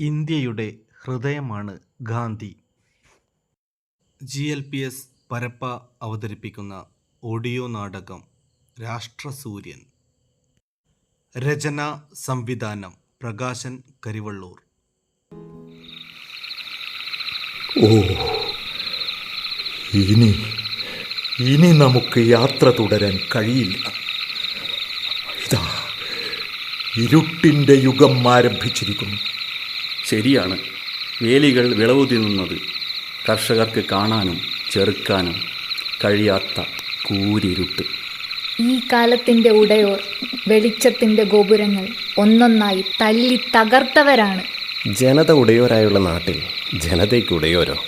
ഇന്ത്യയുടെ ഹൃദയമാണ് Gandhi. G L P S Parappa അവതരിപ്പിക്കുന്ന ഓഡിയോ നാടകം രാഷ്ട്രസൂര്യൻ. രചന സംവിധാനം പ്രകാശൻ കരിവള്ളൂർ. ഓ ഇനി ഇനി നമുക്ക് യാത്ര തുടരാൻ കഴിയില്ല. ഇതാ ഇരുട്ടിന്റെ യുഗം ആരംഭിച്ചിരിക്കുന്നു. ശരിയാണ്. വേലികൾ വിളവു തിന്നുന്നത് കർഷകർക്ക് കാണാനും ചെറുക്കാനും കഴിയാത്ത കൂരിരുട്ട്. ഈ കാലത്തിന്റെ ഉടയോർ വെളിച്ചത്തിന്റെ ഗോപുരങ്ങൾ ഒന്നൊന്നായി തല്ലി തകർത്തവരാണ്. ജനത ഉടയോരായുള്ള നാട്ടിൽ ജനതയ്ക്ക് ഉടയോരോ?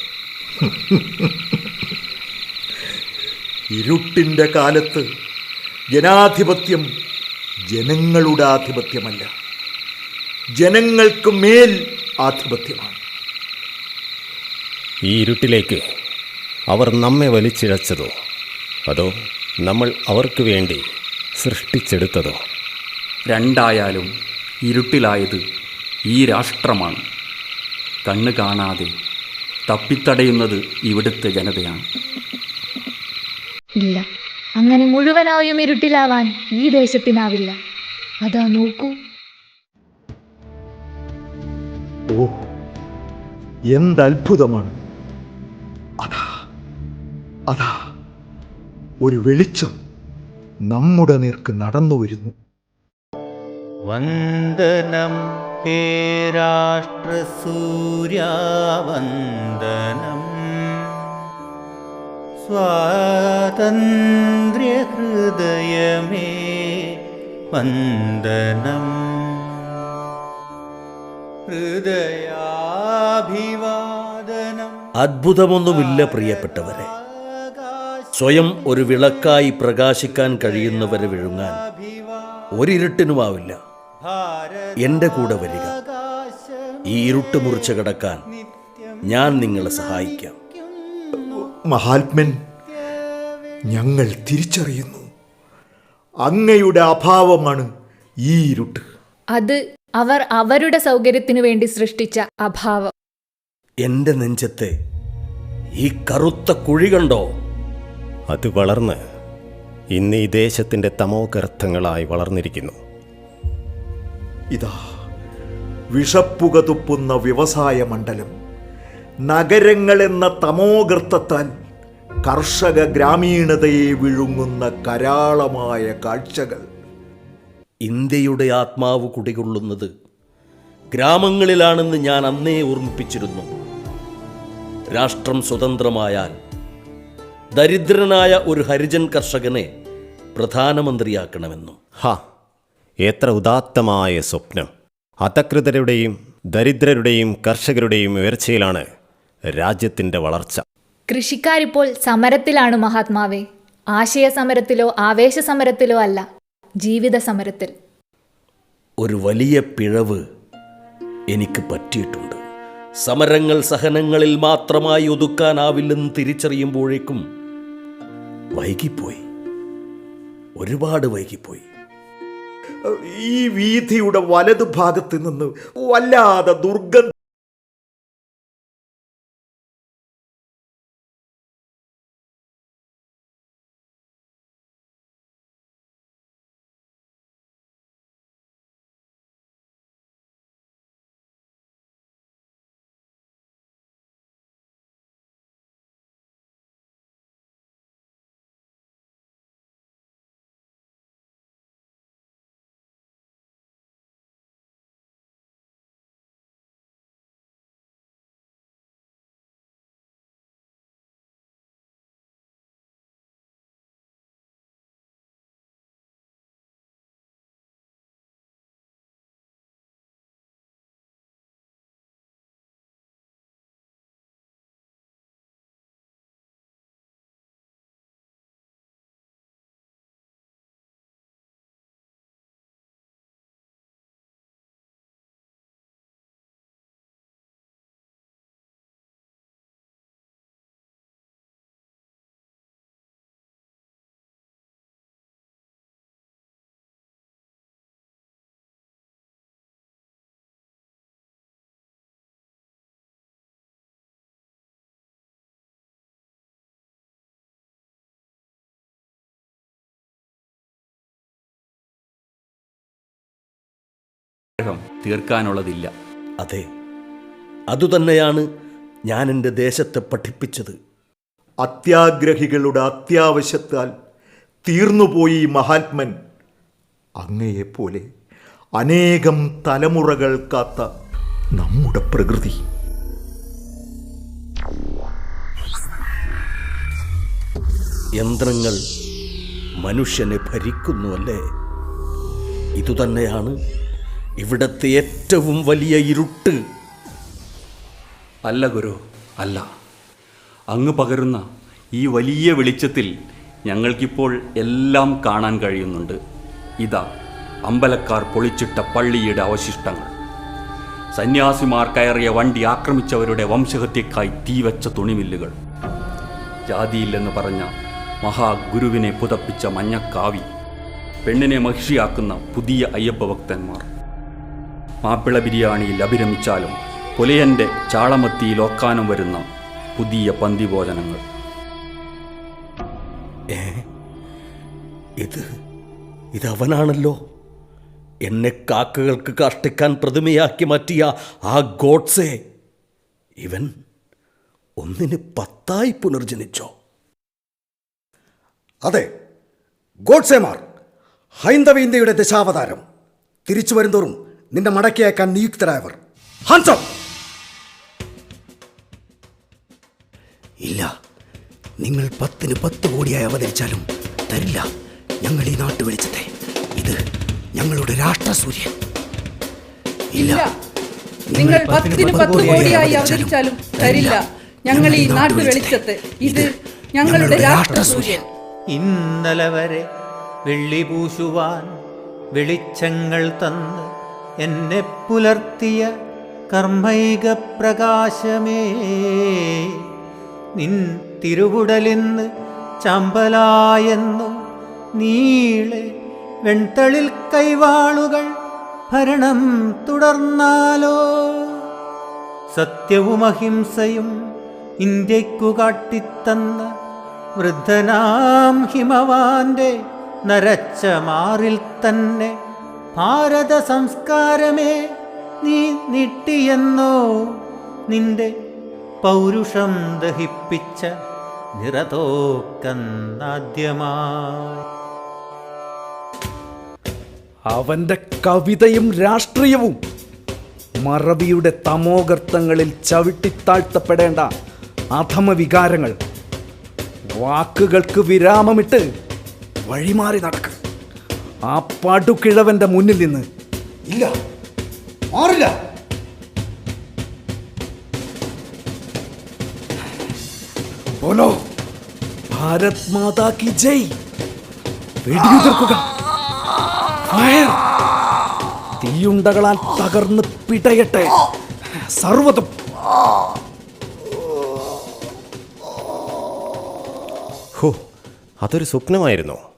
ഇരുട്ടിന്റെ കാലത്ത് ജനാധിപത്യം ജനങ്ങളുടെ ആധിപത്യമല്ല. ജനങ്ങൾക്ക് മേൽ ആധിപത്യമാണ്. ഈ ഇരുട്ടിലേക്ക് അവർ നമ്മെ വലിച്ചിഴച്ചതോ? അതോ നമ്മൾ അവർക്ക് വേണ്ടി സൃഷ്ടിച്ചെടുത്തതോ? രണ്ടായാലും ഇരുട്ടിലായത് ഈ രാഷ്ട്രമാണ്. കണ്ണ് കാണാതെ തപ്പിത്തടയുന്നത് ഇവിടുത്തെ ജനതയാണ്. ഇല്ല. അങ്ങനെ മുഴുവനായും ഇരുട്ടിലാവാൻ ഈ ദേശത്തിനാവില്ല. അതാ നോക്കൂ. ഓ എന്തത്ഭുതമാണ്. അതാ അതാ ഒരു വെളിച്ചം നമ്മുടെ നേർക്ക് നടന്നു വരുന്നു. വന്ദനം ഹേ രാഷ്ട്രസൂര്യാവന്ദനം സ്വാതന്ത്ര്യഹൃദയമേ വന്ദനം. ഹൃദയാഭിവാദനം. അത്ഭുതമൊന്നുമില്ല പ്രിയപ്പെട്ടവരെ. സ്വയം ഒരു വിളക്കായി പ്രകാശിക്കാൻ കഴിയുന്നവരെ വിഴുങ്ങാൻ ഒരിരുട്ടിനുമാവില്ല. എന്റെ കൂടെ വരിക. ഈ ഇരുട്ട് മുറിച്ച് കിടക്കാൻ ഞാൻ നിങ്ങളെ സഹായിക്കാം. മഹാത്മൻ ഞങ്ങൾ തിരിച്ചറിയുന്നു. അങ്ങയുടെ അഭാവമാണ് ഈ ഇരുട്ട്. അത് അവർ അവരുടെ സൗകര്യത്തിനു വേണ്ടി സൃഷ്ടിച്ച അഭാവം. എന്റെ നെഞ്ചത്തെ ഈ കറുത്ത കുഴി കണ്ടോ? അത് വളർന്ന് ഇന്ന് ഈ ദേശത്തിന്റെ തമോകർത്ഥങ്ങളായി വളർന്നിരിക്കുന്നു. ഇതാ വിഷപ്പുക തുപ്പുന്ന വ്യവസായ മണ്ഡലം. നഗരങ്ങളെന്ന തമോഗർത്തത്താൽ കർഷക ഗ്രാമീണതയെ വിഴുങ്ങുന്ന കരാളമായ കാഴ്ചകൾ. ഇന്ത്യയുടെ ആത്മാവ് കുടികൊള്ളുന്നത് ഗ്രാമങ്ങളിലാണെന്ന് ഞാൻ അന്നേ ഓർമ്മിപ്പിച്ചിരുന്നു. രാഷ്ട്രം സ്വതന്ത്രമായാൽ ദരിദ്രനായ ഒരു ഹരിജൻ കർഷകനെ പ്രധാനമന്ത്രിയാക്കണമെന്നും. ഹ എത്ര ഉദാത്തമായ സ്വപ്നം. അധകൃതരുടെയും ദരിദ്രരുടെയും കർഷകരുടെയും ഉയർച്ചയിലാണ് രാജ്യത്തിന്റെ വളർച്ച. കൃഷിക്കാരിപ്പോൾ സമരത്തിലാണ് മഹാത്മാവേ. ആശയ സമരത്തിലോ ആവേശ സമരത്തിലോ അല്ല. ജീവിത സമരത്തിൽ ഒരു വലിയ പിഴവ് എനിക്ക് പറ്റിയിട്ടുണ്ട്. സമരങ്ങൾ സഹനങ്ങളിൽ മാത്രമായി ഒതുക്കാനാവില്ലെന്ന് തിരിച്ചറിയുമ്പോഴേക്കും വൈകിപ്പോയി. ഒരുപാട് വൈകിപ്പോയി. ഈ വീഥിയുടെ വലതുഭാഗത്ത് നിന്ന് വല്ലാതെ ദുർഗന്ധ തീർക്കാനുള്ളതില്ല. അതെ അതുതന്നെയാണ് ഞാൻ എന്റെ ദേശത്തെ പഠിപ്പിച്ചത്. അത്യാഗ്രഹികളുടെ അത്യാവശ്യത്താൽ തീർന്നുപോയി മഹാത്മൻ. അങ്ങയെപ്പോലെ അനേകം തലമുറകൾ കാത്ത നമ്മുടെ പ്രകൃതി. യന്ത്രങ്ങൾ മനുഷ്യനെ ഭരിക്കുന്നുവല്ലേ ഇതുതന്നെയാണ് ഇവിടത്തെ ഏറ്റവും വലിയ ഇരുട്ട്. അല്ല ഗുരു അല്ല. അങ്ങ് പകരുന്ന ഈ വലിയ വെളിച്ചത്തിൽ ഞങ്ങൾക്കിപ്പോൾ എല്ലാം കാണാൻ കഴിയുന്നുണ്ട്. ഇതാ അമ്പലക്കാർ പൊളിച്ചിട്ട പള്ളിയുടെ അവശിഷ്ടങ്ങൾ. സന്യാസിമാർ കയറിയ വണ്ടി ആക്രമിച്ചവരുടെ വംശഹത്യക്കായി തീവച്ച തുണിമില്ലുകൾ. ജാതിയില്ലെന്ന് പറഞ്ഞ മഹാഗുരുവിനെ പുതപ്പിച്ച മഞ്ഞക്കാവി പെണ്ണിനെ മഹിഷിയാക്കുന്ന പുതിയ അയ്യപ്പ ഭക്തന്മാർ. മാപ്പിള ബിരിയാണിയിൽ അഭിരമിച്ചാലും പുലയന്റെ ചാളമത്തിയിൽ ഒക്കാനും വരുന്ന പുതിയ പന്തിഭോജനങ്ങൾ. ഇത് ഇതവനാണല്ലോ. എന്നെ കാക്കകൾക്ക് കാഷ്ടിക്കാൻ പ്രതിമയാക്കി മാറ്റിയ ആ ഗോഡ്സെ. ഇവൻ ഒന്നിന് പത്തായി പുനർജനിച്ചോ. അതെ ഗോഡ്സേമാർ ഹൈന്ദവ ഇന്ത്യയുടെ ദശാവതാരം. തിരിച്ചു വരുന്തോറും നിന്റെ മടക്കിയേക്കാൻ നിയുക്തരായവർ. ഹൻസം ഇല്ല. നിങ്ങൾ പത്തിന് പത്ത് കോടിയായി അവതരിച്ചാലും തരില്ല. ഞങ്ങൾ ഈ നാട്ടു വെളിച്ചത്തെ. ഇത് ഞങ്ങളുടെ രാഷ്ട്രസൂര്യൻ. ഇല്ല. നിങ്ങൾ പത്തിന് പത്ത് കോടിയായി അവതരിച്ചാലും തരില്ല. ഞങ്ങൾ ഈ നാട്ടു വെളിച്ചത്തെ. ഇത് ഞങ്ങളുടെ രാഷ്ട്രസൂര്യൻ. ഇന്നലെ വരെ വെള്ളി പൂശുവാൻ വെളിച്ചങ്ങൾ തന്ന് എന്നെ പുലർത്തിയ കർമ്മൈക പ്രകാശമേ. നിൻ തിരുവുടലിന്ന് ചമ്പലായെന്നു നീളെ വെൺതളിൽ കൈവാളുകൾ ഭരണം തുടർന്നാലോ. സത്യവും അഹിംസയും ഇന്ത്യക്കു കാട്ടിത്തന്ന വൃദ്ധനാം ഹിമവാന്റെ നരച്ച മാറിൽ തന്നെ ഭാരത സംസ്കാരമേ നീ നിട്ടിയെന്നോ? നിന്റെ പൗരുഷം ദഹിപ്പിച്ച നിറതോക്കന്നാദ്യമായി. അവന്റെ കവിതയും രാഷ്ട്രീയവും മറവിയുടെ തമോഗർത്തങ്ങളിൽ ചവിട്ടിത്താഴ്ത്തപ്പെടേണ്ട അധമ വികാരങ്ങൾ വാക്കുകൾക്ക് വിരാമമിട്ട് വഴിമാറി നടക്ക് ആ പടുക്കിഴവന്റെ മുന്നിൽ നിന്ന്. ഇല്ല. മാറില്ല. ബോലോ ഭാരത് മാതാ കി ജയ്. വെടിയുതിർക്കുക. ഫയർ. തീയുണ്ടകളാൽ തകർന്ന് പിടയട്ടെ. സർവതും ഹോ അതൊരു സ്വപ്നമായിരുന്നോ.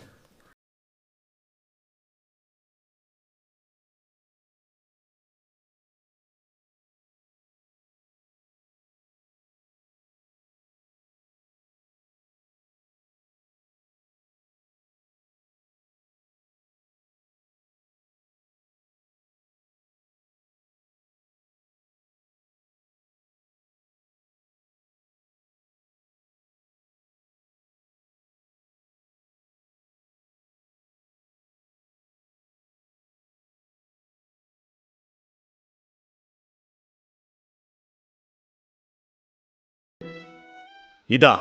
ഇതാ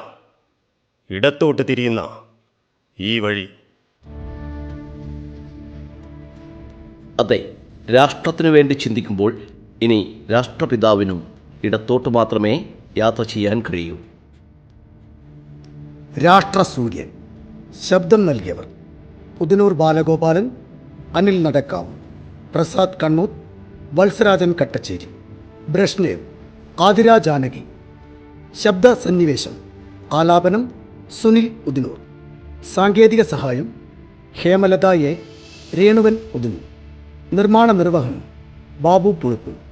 ഇടത്തോട്ട് തിരിയുന്ന ഈ വഴി. അതെ രാഷ്ട്രത്തിനു വേണ്ടി ചിന്തിക്കുമ്പോൾ ഇനി രാഷ്ട്രപിതാവിനും ഇടത്തോട്ട് മാത്രമേ യാത്ര ചെയ്യാൻ കഴിയൂ. രാഷ്ട്രസൂര്യൻ ശബ്ദം നൽകിയവർ പുതിനൂർ ബാലഗോപാലൻ അനിൽ നടക്കാവ് പ്രസാദ് കണ്ണൂർ വത്സരാജൻ കട്ടച്ചേരി ബ്രഷ്നേവ് ആതിര ജാനകി ശബ്ദ സന്നിവേശം ആലാപനം സുനിൽ ഉദിനൂർ. സാങ്കേതിക സഹായം ഹേമലത രേണുവൻ ഉദിനൂർ. നിർമ്മാണ നിർവഹണം ബാബു പുഴുപ്പ്